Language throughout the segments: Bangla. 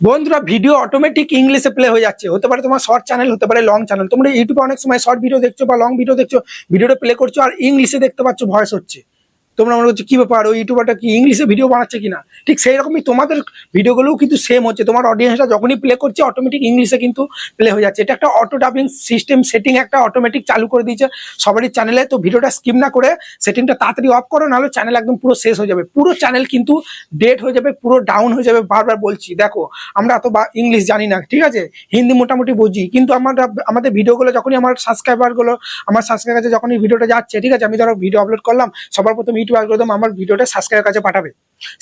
বন্ধুরা ভিডিও অটোমেটিক ইংলিশে প্লে হয়ে যাচ্ছে। হতে পারে তোমার শর্ট চ্যানেল হতে পারে লং চ্যানেল তোমরা ইউটিউবে অনেক সময় শর্ট ভিডিও দেখছ বা লং ভিডিও দেখছ ভিডিওটা প্লে করছ আর ইংলিশে দেখতে পাচ্ছ ভয়েস হচ্ছে। তোমরা মনে করছ, কি ব্যাপার? ওই ইউটিউবারটা কি ইংলিশে ভিডিও বানাচ্ছে কিনা? ঠিক সেই রকমই তোমাদের ভিডিওগুলোও কিন্তু সেম হচ্ছে। তোমার অডিয়েন্সটা যখনই প্লে করছে অটোমেটিক ইংলিশে কিন্তু প্লে হয়ে যাচ্ছে। এটা একটা অটো ডাবিং সিস্টেম সেটিং একটা অটোমেটিক চালু করে দিয়েছে সবারই চ্যানেলে তো ভিডিওটা স্কিপ না করে সেটিংটা তাড়াতাড়ি অফ করো, নাহলে চ্যানেল একদম পুরো শেষ হয়ে যাবে। পুরো চ্যানেল কিন্তু ডেট হয়ে যাবে, পুরো ডাউন হয়ে যাবে বারবার বলছি। দেখো, আমরা এত বা ইংলিশ জানি না, ঠিক আছে? হিন্দি মোটামুটি বুঝি, কিন্তু আমরা আমাদের ভিডিওগুলো যখনই আমার সাবস্ক্রাইবারগুলো আমার সাবস্ক্রাইবার কাছে যখনই ভিডিওটা যাচ্ছে, ঠিক আছে? আমি ধরো ভিডিও আপলোড করলাম, সবার প্রথম ইউটিউব অ্যালগোরিদম আমার ভিডিওটা সাবস্ক্রাইবার কাছে পাঠাবে।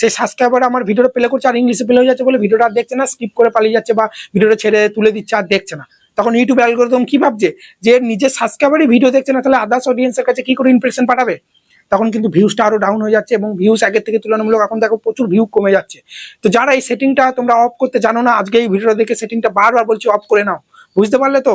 সেই সাবস্ক্রাইবার আমার ভিডিওটা প্লে করছে আর ইংলিশে প্লে হয়ে যাচ্ছে বলে ভিডিওটা আর দেখছে না স্কিপ করে পালিয়ে যাচ্ছে বা ভিডিওটা ছেড়ে তুলে দিচ্ছে আর দেখছে না। তখন ইউটিউব অ্যালগোরিদম কি ভাবছে? যে নিজের সাবস্ক্রাইবারই ভিডিও দেখছে না, তাহলে আদার্স অডিয়েন্সের কাছে কি করে ইমপ্রেশন পাঠাবে? তখন কিন্তু ভিউজটা আরও ডাউন হয়ে যাচ্ছে এবং ভিউজ আগের থেকে তুলনামূলক এখন দেখো প্রচুর ভিউ কমে যাচ্ছে। তো যারা এই সেটিংটা তোমরা অফ করতে জানো না, আজকে এই ভিডিওটা দেখে সেটিংটা বারবার বলছি অফ করে নাও। বুঝতে পারলে তো?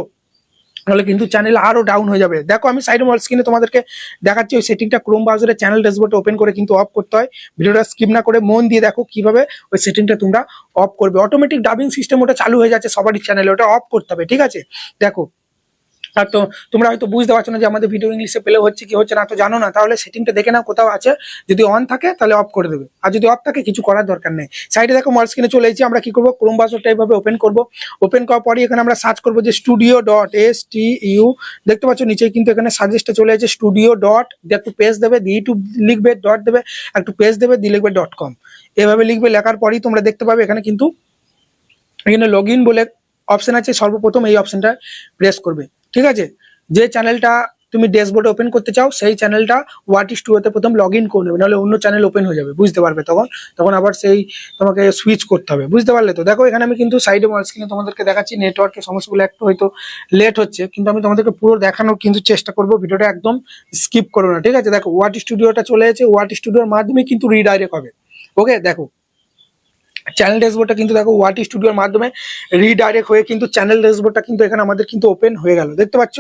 তাহলে কিন্তু চ্যানেল আরও ডাউন হয়ে যাবে। দেখো, আমি সাইড মল স্ক্রিনে তোমাদেরকে দেখাচ্ছি, ওই সেটিংটা ক্রোম ব্রাউজারে চ্যানেল ড্যাশবোর্ড ওপেন করে কিন্তু অফ করতে হয়। ভিডিওটা স্কিপ না করে মন দিয়ে দেখো কীভাবে ওই সেটিংটা তোমরা অফ করবে। অটোমেটিক ডাবিং সিস্টেম ওটা চালু হয়ে যাচ্ছে, সবারই চ্যানেল ওটা অফ করতে হবে, ঠিক আছে? দেখো তো তোমরা হয়তো বুঝতে পারছ না যে আমাদের ভিডিও ইংলিশে পেলে হচ্ছে কি হচ্ছে না, তো জানো না। তাহলে সেটিংটা দেখে নাও, কোথাও আছে। যদি অন থাকে, তাহলে অফ করে দেবে। আর যদি অফ থাকে, কিছু করার দরকার নেই। সাইডে দেখো মল স্ক্রিনে চলে এসেছি। আমরা কি করব? ক্রোম ব্রাউজারটা এইভাবে ওপেন করব। ওপেন করার পরে এখানে আমরা সার্চ করব যে studio dot S T U দেখতে পাচ্ছ নিচে কিন্তু এখানে সাজেস্টে চলে এসেছে স্টুডিও ডট একটু পেজ দেবে, দিয়ে ইউটিউব লিখবে ডট দেবে। একটু পেজ দেবে, দিয়ে লিখবে ডট কম এভাবে লিখবে, লেখার পরেই তোমরা দেখতে পাবে এখানে কিন্তু এখানে লগ বলে অপশন আছে। সর্বপ্রথম এই অপশনটা প্রেস করবে। ঠিক আছে? যে চ্যানেলটা তুমি ড্যাশবোর্ডে ওপেন করতে চাও, সেই চ্যানেলটা ওয়াট স্টুডিওতে প্রথম লগ ইন করে নেবে, নাহলে অন্য চ্যানেল ওপেন হয়ে যাবে, বুঝতে পারবে তখন? তখন আবার সেই তোমাকে সুইচ করতে হবে, বুঝতে পারলে তো? দেখো, এখানে আমি কিন্তু সাইডে স্ক্রিনে তোমাদেরকে দেখাচ্ছি নেটওয়ার্কের সমস্যাগুলো একটু হয়তো লেট হচ্ছে, কিন্তু আমি তোমাদেরকে পুরো দেখানোর কিন্তু চেষ্টা করব, ভিডিওটা একদম স্কিপ করো না, ঠিক আছে? দেখো ওয়াট স্টুডিওটা চলে এসেছে ওয়াট স্টুডিওর মাধ্যমে কিন্তু রিডাইরেক্ট হবে। ওকে দেখো চ্যানেল ড্যাশবোর্ডটা কিন্তু দেখো ওয়াট স্টুডিওর মাধ্যমে রিডাইরেক্ট হয়ে কিন্তু চ্যানেল ড্যাশবোর্ডটা কিন্তু এখানে আমাদের কিন্তু ওপেন হয়ে গেল। দেখতে পাচ্ছ?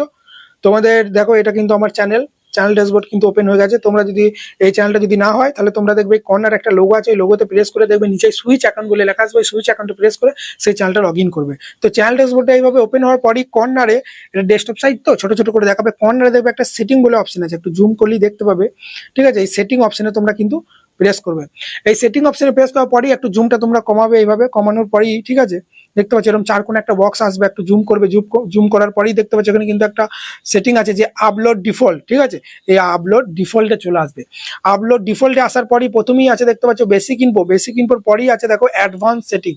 তোমাদের দেখো এটা কিন্তু আমার চ্যানেল চ্যানেল ড্যাশবোর্ড কিন্তু ওপেন হয়ে গেছে। তোমরা যদি এই চ্যানেলটা যদি না হয়, তাহলে তোমরা দেখবে কর্নার একটা লোগো আছে ওই লোগোতে প্রেস করে দেখবে, নিচে সুইচ অ্যাকাউন্ট বলে লেখা আসবে সুইচ অ্যাকাউন্টে প্রেস করে সেই চ্যানেলটা লগ ইন করবে। তো চ্যানেল ড্যাশবোর্ডটা এইভাবে ওপেন হওয়ার পরই কর্নারে এটা ডেস্কটপ সাইট তো, ছোট ছোট করে দেখাবে। কর্নারে দেখবে একটা সেটিং বলে অপশন আছে। একটু জুম করলেই দেখতে পাবে। ঠিক আছে? এই সেটিং অপশনে তোমরা কিন্তু প্রেস করবে। এই সেটিং অপশনে প্রেস করার পরেই একটু জুমটা তোমরা কমাবে এইভাবে, কমানোর পরেই, ঠিক আছে? দেখতে পাচ্ছ এরকম চার কোণে একটা বক্স আসবে, একটু জুম করবে জুম জুম করার পরেই দেখতে পাচ্ছ এখানে কিন্তু একটা সেটিং আছে যে আপলোড ডিফল্ট ঠিক আছে? এই আপলোড ডিফল্টে চলে আসবে। আপলোড ডিফল্টে আসার পরেই প্রথমেই আছে দেখতে পাচ্ছ বেসিক ইনফো বেসিক ইনফোর পরেই আছে দেখো অ্যাডভান্স সেটিং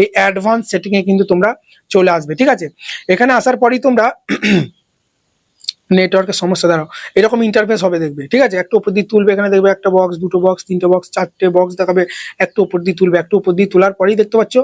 এই অ্যাডভান্স সেটিংয়ে কিন্তু তোমরা চলে আসবে, ঠিক আছে? এখানে আসার পরেই তোমরা নেটওয়ার্কের সমস্যা, দাঁড়াও। এরকম ইন্টারফেস হবে দেখবে, ঠিক আছে? একটা উপর দিয়ে তুলবে, এখানে দেখবে একটা বক্স দুটো বক্স তিনটে বক্স চারটে বক্স দেখাবে, একটা উপর দিয়ে তুলবে, একটু উপর দিয়ে তোলার পরেই দেখতে পাচ্ছ,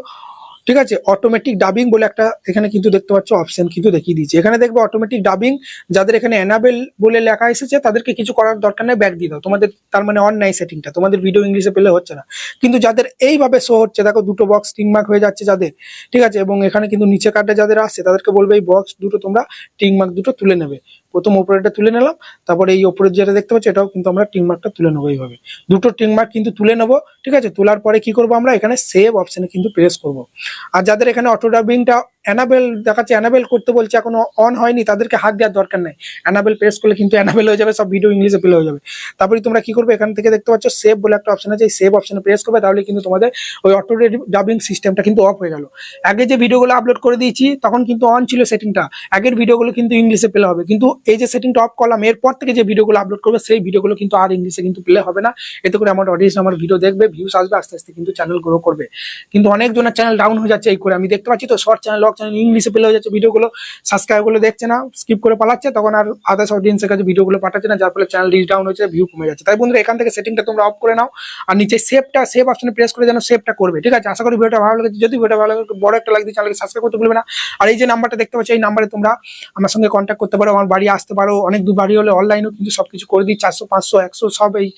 ঠিক আছে? অটোমেটিক ডাবিং বলে একটা এখানে কিন্তু দেখতে পাচ্ছ অপশন কিন্তু দেখিয়ে দিয়েছে। এখানে দেখবে অটোমেটিক ডাবিং যাদের এখানে অ্যানাবেল বলে লেখা এসেছে, তাদেরকে কিছু করার দরকার নেই ব্যাক দিয়ে দাও। তোমাদের, তার মানে অন নাই সেটিংটা তোমাদের ভিডিও ইংলিশে পেলে হচ্ছে না। কিন্তু যাদের এইভাবে শো হচ্ছে, দেখো দুটো বক্স টিং মার্ক হয়ে যাচ্ছে যাদের, ঠিক আছে? এবং এখানে কিন্তু নিচে কাটে যাদের আসছে, তাদেরকে বলবে, এই বক্স দুটো তোমরা টিং মার্ক দুটো তুলে নেবে। প্রথম ওপরেটা তুলে নিলাম, তারপরে এই ওপরের যেটা দেখতে পাচ্ছি এটাও কিন্তু আমরা টিং মার্কটা তুলে নেব এইভাবে। দুটো টিং মার্ক কিন্তু তুলে নেব, ঠিক আছে? তোলার পরে কি করব আমরা? এখানে সেভ অপশনে কিন্তু প্রেস করব। আর যাদের এখানে অটো ডাবিংটা অ্যানাবেল দেখাচ্ছে অ্যানাবেল করতে বলছে, এখনও অন হয়নি, তাদেরকে হাত দেওয়ার দরকার নেই। অ্যানাবেল প্রেস করলে কিন্তু অ্যানাবেল হয়ে যাবে, সব ভিডিও ইংলিশে পেলে হয়ে যাবে। তারপরে তোমরা কি করবে, এখান থেকে দেখতে পাচ্ছ সেভ বলে একটা অপশন আছে, এই সেভ অপশনে প্রেস করবে, তাহলে কিন্তু তোমাদের ওই অটো ডাবিং সিস্টেমটা কিন্তু অফ হয়ে গেল। আগে যে ভিডিওগুলো আপলোড করে দিয়েছি, তখন কিন্তু অন ছিল সেটিংটা আগের ভিডিওগুলো কিন্তু ইংলিশে পেলে হবে। কিন্তু এই যে সেটিংটা অফ করলাম, এরপর থেকে যে ভিডিওগুলো আপলোড করবে, সেই ভিডিওগুলো কিন্তু আর ইংলিশে কিন্তু পেলে হবে না। এতে করে আমার অডিয়েন্স আমার ভিডিও দেখবে ভিউস আসবে, আস্তে আস্তে কিন্তু চ্যানেল গ্রো করবে। কিন্তু অনেকজনের চ্যানেল ডাউন হয়ে যাচ্ছে, এই করে। আমি দেখতে পাচ্ছি তো শর্ট চ্যানেল লক চ্যানেল ইংলিশে পেলে হয়ে যাচ্ছে ভিডিওগুলো। সাবস্ক্রাইবগুলো দেখছে না স্কিপ করে পালাচ্ছে, তখন আর আদার্স অডিয়েন্সের কাছে ভিডিওগুলো পাঠাচ্ছে না, যার ফলে চ্যানেল রিচ ডাউন হচ্ছে ভিউ কমে যাচ্ছে। তাই বন্ধুরা, এখান থেকে সেটিংটা তোমরা অফ করে নাও, আর নিচে সেভটা সেভ অপশনে প্রেস করে যেন সেভটা করবে, ঠিক আছে? আশা করি ভিডিওটা ভালো লেগেছে। যদি ভিডিওটা ভালো লাগে বড় একটা দিয়ে চ্যানেলকে সাবস্ক্রাইব করতে ভুলবে না। আর এই যে নাম্বারটা দেখতে পাচ্ছ, এই নাম্বারে তোমরা আমার সঙ্গে কন্ট্যাক্ট করতে পারো, আমার বাড়ি আসতে পারো, অনেক দূর বাড়ি হলে অনলাইনেও কিন্তু সবকিছু করে দিই, চারশো, পাঁচশো, একশো, সব এই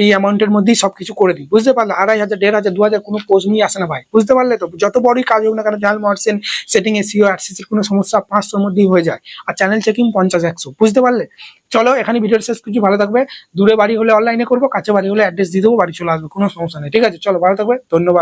এই অ্যামাউন্টের মধ্যেই সবকিছু করে দিই, বুঝতে পারলে? আড়াই হাজার, দেড় হাজার, দু হাজার, কোনো পোজ নিয়ে আসে না ভাই, বুঝতে পারলে তো? যত বড়ই কাজ হোক না কেন চ্যানেল মার্সেন সেটিং এ সিও আরসিসির কোনো সমস্যা পাঁচশোর মধ্যেই হয়ে যায়। আর চ্যানেল চেকিং পঞ্চাশ, একশো, বুঝতে পারলে? চলো, এখানে ভিডিওর শেষ কিছু ভালো থাকবে। দূরে বাড়ি হলে অনলাইনে করব, কাছে বাড়ি হলে অ্যাড্রেস দিয়ে দেবো, বাড়ি চলে আসবে, কোনো সমস্যা নেই, ঠিক আছে? চলো, ভালো থাকবে, ধন্যবাদ।